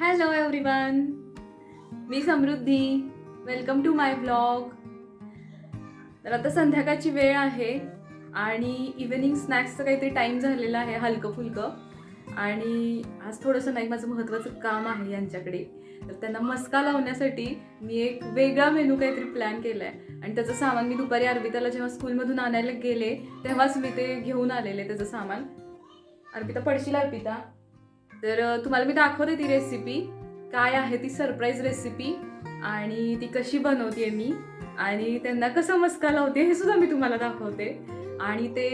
Hello everyone me Samruddhi. Welcome to my blog तर आता संध्याकाळची वेळ आहे आणि इव्हिनिंग स्नॅक्सचं काहीतरी टाईम झालेला आहे हलकं फुलकं आणि आज थोडंसं नाही माझं महत्त्वाचं काम आहे यांच्याकडे. तर त्यांना मस्का लावण्यासाठी मी एक वेगळा मेनू काहीतरी प्लॅन केला आहे आणि त्याचं सामान मी दुपारी अर्पिताला जेव्हा स्कूलमधून आणायला गेले तेव्हाच मी ते घेऊन आलेले त्याचं सामान. अर्पिता पडशील अर्पिता? तर तुम्हाला मी दाखवते ती रेसिपी काय आहे ती सरप्राईज रेसिपी आणि ती कशी बनवते मी आणि त्यांना कसं मस्का लावते हे सुद्धा मी तुम्हाला दाखवते. आणि ते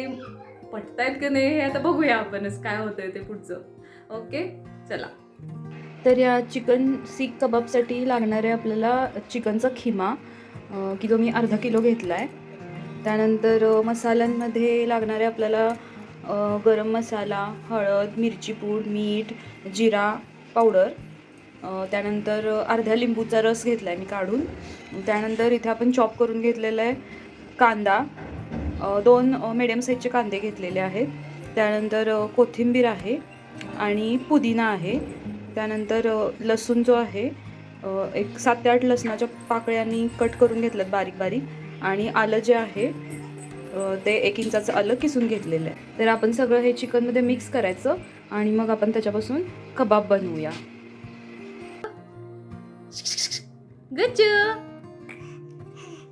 पटतायत की नाही हे आता बघूया आपणच काय होतंय ते पुढचं. ओके? चला. तर या चिकन सीख कबाबसाठी लागणारे आपल्याला चिकनचा खिमा की जो मी अर्धा किलो घेतला आहे त्यानंतर मसाल्यांमध्ये लागणारे आपल्याला गरम मसाला हळद मिरची पूड मीठ जिरा पावडर. त्यानंतर अर्ध्या लिंबूचा रस घेतला आहे मी काढून. त्यानंतर इथे आपण चॉप करून घेतलेला आहे कांदा. दोन मिडियम साईजचे कांदे घेतलेले आहेत. त्यानंतर कोथिंबीर आहे आणि पुदिना आहे. त्यानंतर लसूण जो आहे एक सात ते आठ लसणाच्या पाकळ्यांनी कट करून घेतल्यात बारीक बारीक. आणि आलं जे आहे ते एक इंचाचं आलं किसून घेतलेलं आहे. तर आपण सगळं हे चिकनमध्ये मिक्स करायचं आणि मग आपण त्याच्यापासून कबाब बनवूया. गच्च!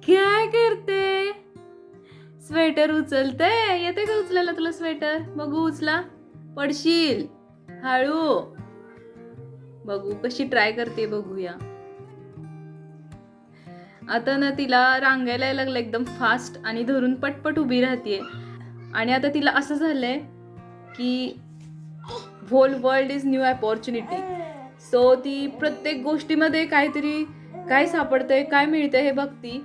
काय करते? स्वेटर उचलते येते का उचलायला तुला स्वेटर? बघू उचला. पडशील. हळू. बघू कशी ट्राय करते बघूया. आता ना तिला रांगायला यायला लागलं एकदम फास्ट आणि धरून पटपट उभी राहते आणि आता तिला असं झालंय की whole world is new opportunity so ती प्रत्येक गोष्टीमध्ये काहीतरी काय सापडतंय काय मिळतंय हे बघती.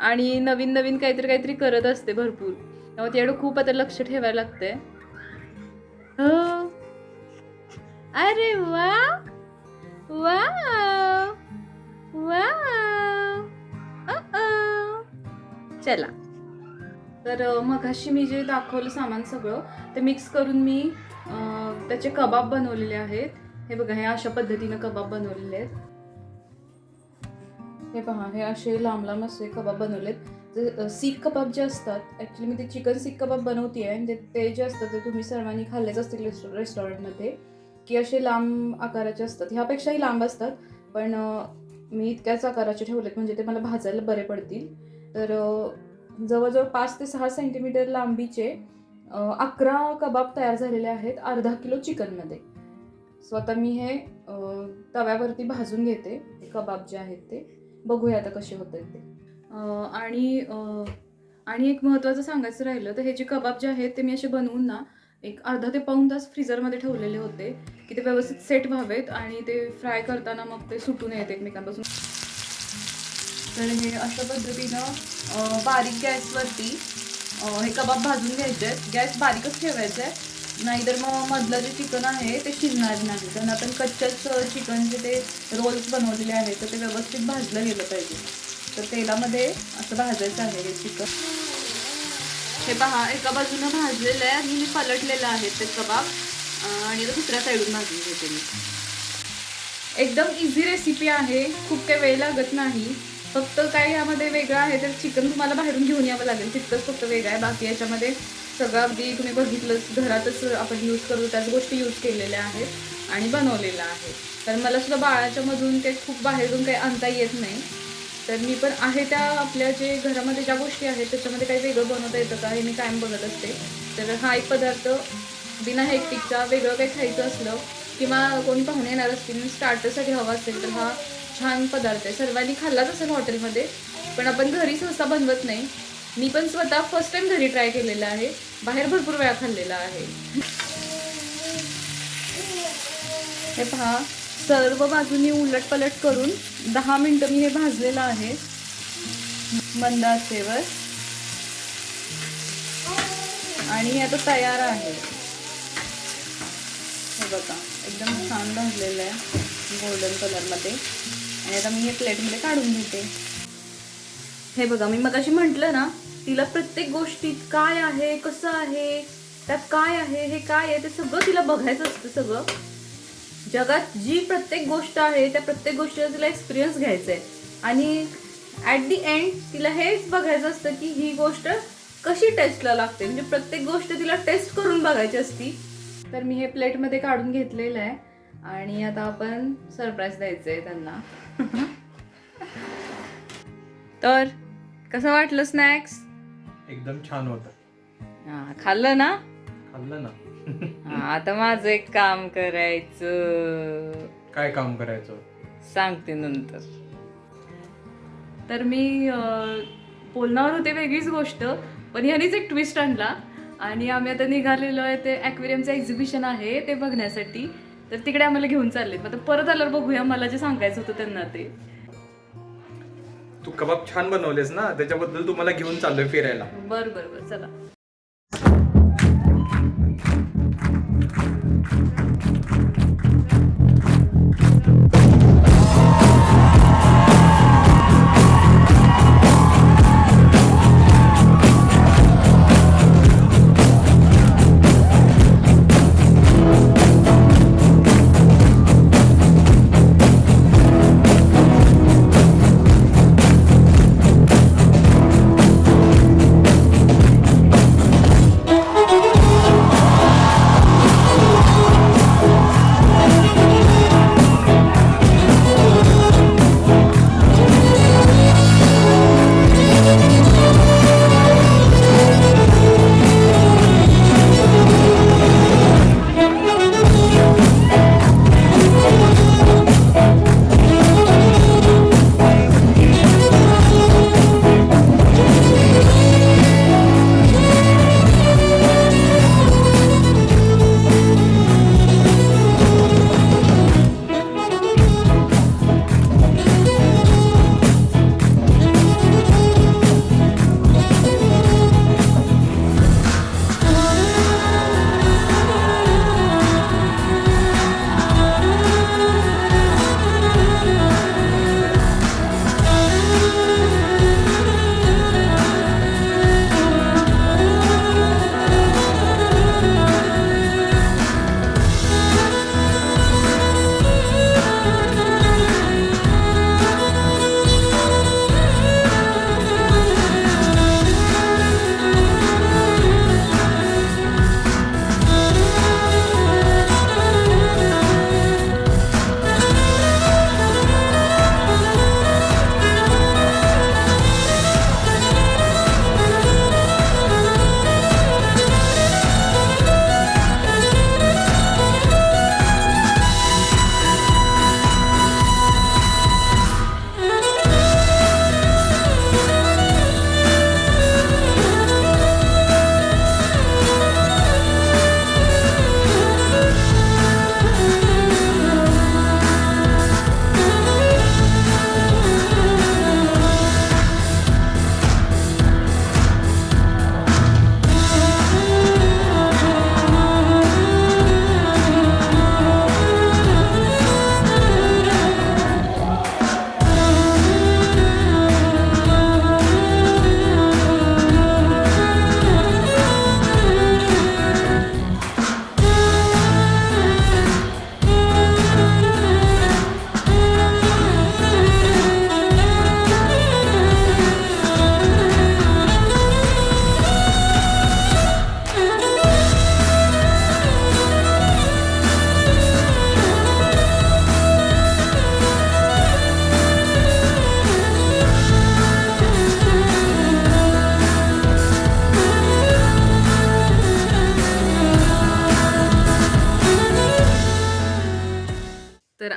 आणि नवीन नवीन काहीतरी काहीतरी करत असते भरपूर. त्यामुळे तेवढं खूप आता लक्ष ठेवायला लागतंय. हो अरे वा! वा वा चला. तर मग मघाशी मी जे दाखवलं सामान सगळं ते मिक्स करून मी त्याचे कबाब बनवलेले आहेत. हे बघा हे अशा पद्धतीनं कबाब बनवलेले आहेत. हे पहा हे असे लांब लांब असे कबाब बनवलेत. जे सीख कबाब जे असतात ॲक्च्युली मी ते चिकन सीख कबाब बनवते आहे आणि ते- ते जे असतात ते तुम्ही सर्वांनी खाल्लेच असतील रेस्टॉरंटमध्ये की असे लांब आकाराचे असतात. ह्यापेक्षाही लांब असतात. पण मी इतक्याच आकाराचे ठेवलेत म्हणजे ते मला भाजायला बरे पडतील. तर जवळजवळ पाच ते सहा सेंटीमीटर लांबीचे अकरा कबाब तयार झालेले आहेत अर्धा किलो चिकनमध्ये. सो आता मी हे तव्यावरती भाजून घेते. कबाब जे आहेत ते. बघूया आता कसे होत आहेत ते आणि आणि एक महत्त्वाचं सांगायचं राहिलं तर हे जे कबाब जे आहेत ते मी असे बनवून ना एक अर्धा ते पाऊण तास फ्रीझरमध्ये ठेवलेले होते. की ते व्यवस्थित सेट व्हावेत आणि ते फ्राय करताना मग ते सुटून येत एकमेकांपासून. तर हे अशा पद्धतीनं बारीक गॅसवरती हे कबाब भाजून घ्यायचे. आहेत गॅस बारीकच ठेवायचा. आहे नाहीतर मग मधलं जे चिकन आहे ते शिजणार नाही. कारण आपण कच्च्याच चिकनचे ते रोल्स बनवलेले आहेत तर ते व्यवस्थित भाजलं गेलं पाहिजे. तर तेलामध्ये असं भाजायचं आहे हे चिकन. हे पहा एका बाजूनं भाजलेलं आहे आणि मी पलटलेलं आहे ते कबाब. आणि आता दुसऱ्या साईडून भाजून घेते मी. एकदम इझी रेसिपी आहे. खूप काही वेळ लागत नाही. फक्त काय यामध्ये वेगळं आहे तर चिकन तुम्हाला बाहेरून घेऊन यावं लागेल. तितकंच फक्त वेगळं आहे. बाकी याच्यामध्ये सगळं अगदी तुम्ही बघितलंच घरातच आपण यूज करतो त्याच गोष्टी यूज केलेल्या आहेत आणि बनवलेलं आहे. तर मला सुद्धा बाळाच्या मधून ते खूप बाहेरून काही आणता येत नाही. तर मी पण आहे त्या आपल्या जे घरामध्ये ज्या गोष्टी आहेत त्याच्यामध्ये काही वेगळं बनवता येतं का हे मी कायम बघत असते. तर हा एक पदार्थ बिना हेक्टिकचा वेगळं काही खायचं असलं किंवा कोणी पाहुणे येणार असतील स्टार्टरसाठी हवा असेल तर हा छान पदार्थ आहे. सर्वांनी खाल्लाच असेल हॉटेलमध्ये पण आपण घरी सहसा बनवत नाही. मी पण स्वतः फर्स्ट टाइम घरी ट्राय केलेला आहे. बाहेर भरपूर वेळा खाल्लेला आहे. हे पहा. सर्व बाजूनी उलट पलट करून दहा मिनटं मी हे भाजलेलं आहे. मंद आचेवर आणि हे आता तयार आहे. हे बघा एकदम छान भाजलेलं आहे गोल्डन कलरमध्ये आणि आता मी हे प्लेटमध्ये काढून घेते. हे बघा मी मगाशी म्हटलं ना तिला प्रत्येक गोष्टीत काय आहे कसं आहे त्यात काय आहे हे काय आहे ते सगळं तिला बघायचं असतं सगळं. जगात जी प्रत्येक गोष्ट आहे त्या प्रत्येक गोष्टीचा तिला एक्सपिरियन्स घ्यायचा आहे आणि ॲट दी एंड तिला हेच बघायचं असतं की ही गोष्ट कशी टेस्टला लागते. म्हणजे प्रत्येक गोष्ट तिला टेस्ट करून बघायची असती. तर मी हे प्लेटमध्ये काढून घेतलेलं आहे. आणि आता आपण सरप्राईज द्यायचं आहे त्यांना. तर कसं वाटलं स्नॅक्स एकदम छान होतं. खाल्लं ना? खाल्लं ना. आता माझं एक काम करायचं. काय काम करायचं? सांगते नंतर. तर मी अं, बोलणार होते वेगळीच गोष्ट पण ह्यानीच एक ट्विस्ट आणला. आणि आम्ही आता निघालेलो आहे ते ॲक्वेरियमचं एक्झिबिशन आहे ते बघण्यासाठी. तर तिकडे आम्हाला घेऊन चालले मग आता परत आल्यावर बघूया मला जे सांगायचं होतं त्यांना ते. तू कबाब छान बनवलेस ना? त्याच्याबद्दल तू मला घेऊन चाललोय फिरायला. बरं बरं बरं चला.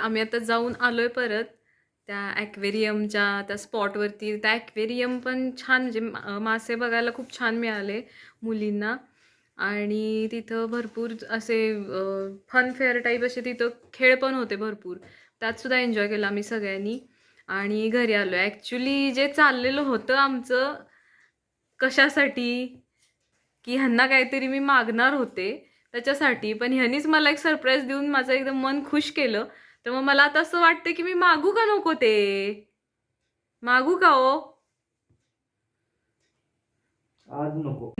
आम्ही आता जाऊन आलो आहे परत. त्या ॲक्वेरियमच्या त्या स्पॉटवरती. त्या ॲक्वेरियम पण छान म्हणजे मासे बघायला खूप छान मिळाले मुलींना. आणि तिथं भरपूर असे फन फेअर टाईप असे तिथं खेळ पण होते भरपूर. त्यातसुद्धा एन्जॉय केला आम्ही सगळ्यांनी. आणि घरी आलो ॲक्च्युली जे चाललेलं होतं आमचं कशासाठी? की ह्यांना काहीतरी मी मागणार होते त्याच्यासाठी. पण ह्यांनीच मला एक सरप्राईज देऊन माझं एकदम मन खुश केलं. तर मग मला आता असं वाटतं की मी मागू का नको ते? मागू का हो? आज नको.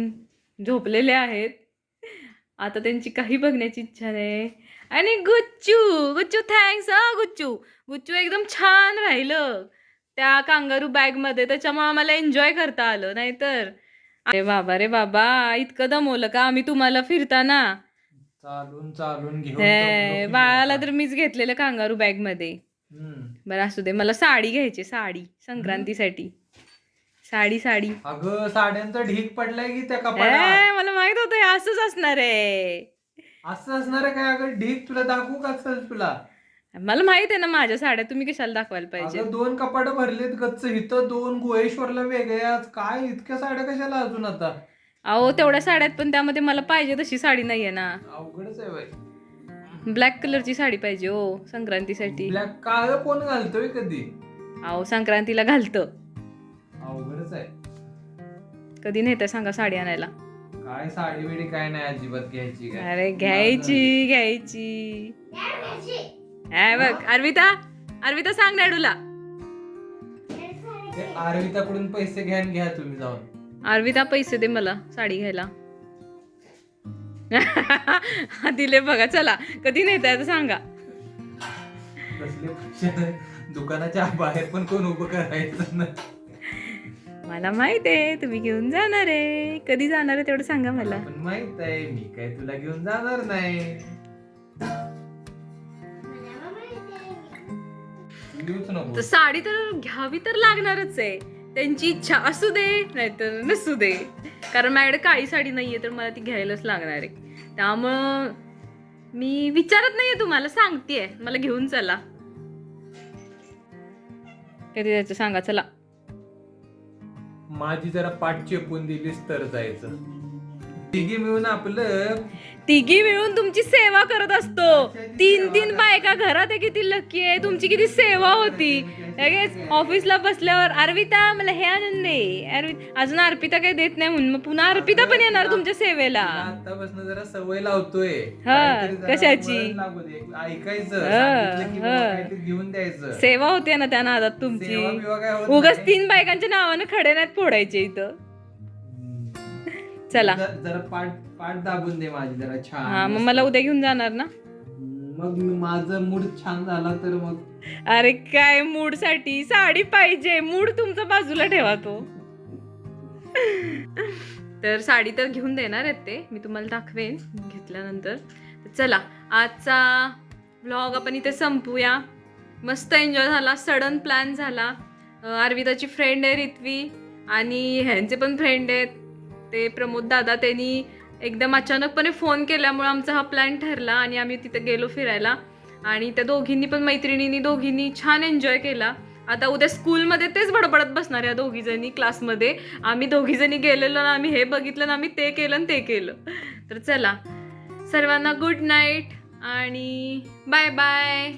झोपलेले आहेत. आता त्यांची काही बघण्याची इच्छा नाही. आणि गुच्चू गुच्चू थँक्स हा गुच्चू. गुच्चू एकदम छान राहिलं. त्या कांगारू बॅगमध्ये त्याच्यामुळे आम्हाला एन्जॉय करता आलं नाहीतर. अरे बाबा रे बाबा इतकं दमवलं का? आम्ही तुम्हाला फिरताना. चालून चालून घेऊन हे, बाळाला. तर मीच घेतलेलं कांगारू बॅगमध्ये. बरं असू दे. मला साडी घ्यायची साडी संक्रांतीसाठी. साडी साडी. अगं साड्यांचा ढीक पडलाय की त्या कपाळात? ए, मला माहीत होतं असंच असणार आहे. असं असणार आहे काय? अगं ढीक तुला दाखवू का तुला? मला माहीत आहे ना माझ्या साड्या तुम्ही कशाला दाखवायला पाहिजे? अगं दोन कपाट भरलेत गच्च. इथं दोन गोळेश्वरला वेगळ्या काय इतक्या साड्या कशाला अजून आता? अहो तेवढ्या साड्यात पण त्यामध्ये मला पाहिजे तशी साडी नाहीये ना. अवघडच आहे बाई. ब्लॅक कलरची साडी पाहिजे हो संक्रांतीसाठी. ब्लॅक काळ कोण घालतोय कधी? अहो संक्रांतीला घालतं. अवघडच आहे. कधी नेतं सांगा साडी आणायला. काय साडी बिडी काय नाही अजिबात घ्यायची काय. अरे घ्यायची घ्यायची. काय बघ अर्विता अर्विता सांग डॅडूला ते आरविताकडून पैसे घ्या आणि घ्या तुम्ही जाऊन. अर्विता पैसे दे मला साडी घ्यायला. दिले बघा चला. कधी नेताय आता सांगा. दुकानाच्या बाहेर पण कोण उभं करायचं ना. मला माहीत आहे तुम्ही घेऊन जाणार आहे. कधी जाणार आहे तेवढं सांगा मला. पण माहीत आहे मी काय तुला घेऊन जाणार नाही. तर साडी तर घ्यावी तर लागणारच आहे. त्यांची इच्छा असू दे नाहीतर नसू दे. कारण माझ्याकडे काळी साडी नाहीये तर मला ती घ्यायलाच लागणार आहे. त्यामुळं मी विचारत नाहीये तुम्हाला सांगतेय. मला घेऊन चला. कधी जायचं सांगा चला. माझी जरा पाठ चेपून दिलीस तर जायचं. तिघी मिळून आपलं तिघी मिळून तुमची सेवा करत असतो तीन तीन बायका घरात आहे किती लकी आहे तुमची किती सेवा होती लगेच ऑफिसला बसल्यावर अर्पिता मला हे आणून दे अर्पित अजून अर्पिता काही देत नाही म्हणून मग पुन्हा अर्पिता पण येणार तुमच्या सेवेला आतापासून जरा सवय लावतोय हा, काहीतरी जरा कशाची? वळण लागू दे. ऐकायचं सांगितलं की बाबा. काहीतरी घेऊन द्यायचं सेवा होते ना त्या नादात तुमची सेवा बिवा काय होत उगाच नाही. तीन बायकांच्या नावानं खडे नाहीत फोडायचे इथं. चला. जरा जरा पाठ पाठ दाबून दे माझी जरा छान. हा मग मला उद्या घेऊन जाणार ना? मग मी- माझं मूड छान झाला तर मग. अरे काय मूडसाठी साडी पाहिजे. मूड तुमचा बाजूला ठेवा तो. तर साडी तर घेऊन देणार आहेत ते. मी तुम्हाला दाखवेन घेतल्यानंतर. तर चला आजचा व्लॉग आपण इथे संपूया. मस्त एन्जॉय झाला. सडन प्लॅन झाला. अं, अर्विताची फ्रेंड आहे रित्वी. आणि ह्यांचे पण फ्रेंड आहेत. ते प्रमोद दादा त्यांनी एकदम अचानकपणे फोन केल्यामुळे आमचा हा प्लॅन ठरला आणि आम्ही तिथे गेलो फिरायला. आणि त्या दोघींनी पण मैत्रिणींनी दोघींनी छान एन्जॉय केला. आता उद्या स्कूलमध्ये तेच बडबडत बसणार या दोघीजणी क्लासमध्ये आम्ही दोघीजणी गेलेलो ना आम्ही हे बघितलं ना आम्ही ते केलं आणि ते केलं. तर चला. सर्वांना गुड नाईट आणि बाय बाय